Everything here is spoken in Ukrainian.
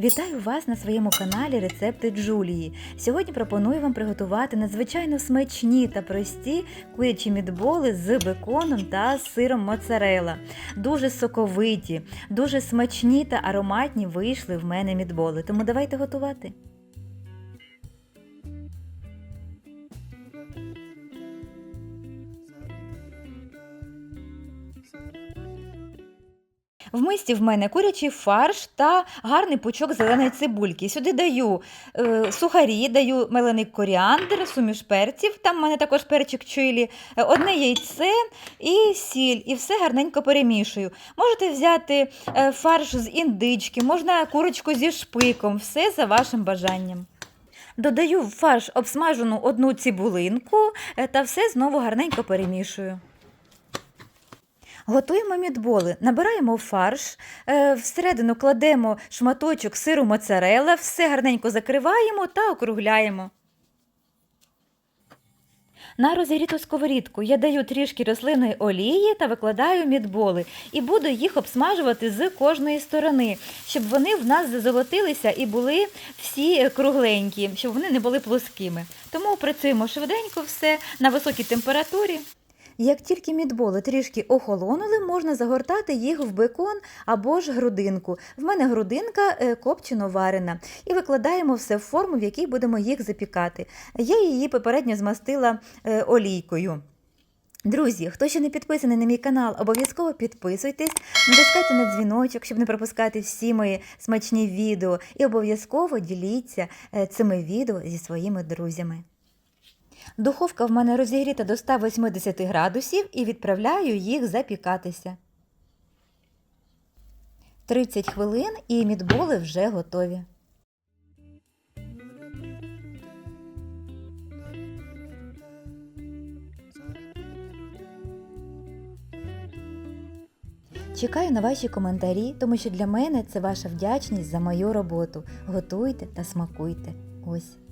Вітаю вас на своєму каналі Рецепти Джулії. Сьогодні пропоную вам приготувати надзвичайно смачні та прості курячі мідболи з беконом та сиром моцарелла. Дуже соковиті, дуже смачні та ароматні вийшли в мене мідболи. Тому давайте готувати. В мисці в мене курячий фарш та гарний пучок зеленої цибульки. Сюди даю е, сухарі, даю мелений коріандр, суміш перців, там в мене також перчик чилі, е, одне яйце і сіль, і все гарненько перемішую. Можете взяти е, фарш з індички, можна курочку зі шпиком, все за вашим бажанням. Додаю в фарш обсмажену одну цибулинку е, та все знову гарненько перемішую. Готуємо мідболи, набираємо фарш, е, всередину кладемо шматочок сиру моцарелла, все гарненько закриваємо та округляємо. На розігріту сковорідку я даю трішки рослинної олії та викладаю мідболи і буду їх обсмажувати з кожної сторони, щоб вони в нас зазолотилися і були всі кругленькі, щоб вони не були плоскими. Тому працюємо швиденько все на високій температурі. Як тільки мідболи трішки охолонули, можна загортати їх в бекон або ж грудинку. В мене грудинка е, копчено варена. І викладаємо все в форму, в якій будемо їх запікати. Я її попередньо змастила е, олійкою. Друзі, хто ще не підписаний на мій канал, обов'язково підписуйтесь, натискайте на дзвіночок, щоб не пропускати всі мої смачні відео, і обов'язково діліться е, цими відео зі своїми друзями. Духовка в мене розігріта до 180 градусів і відправляю їх запікатися. 30 хвилин і мідболи вже готові. Чекаю на ваші коментарі, тому що для мене це ваша вдячність за мою роботу. Готуйте та смакуйте. Ось.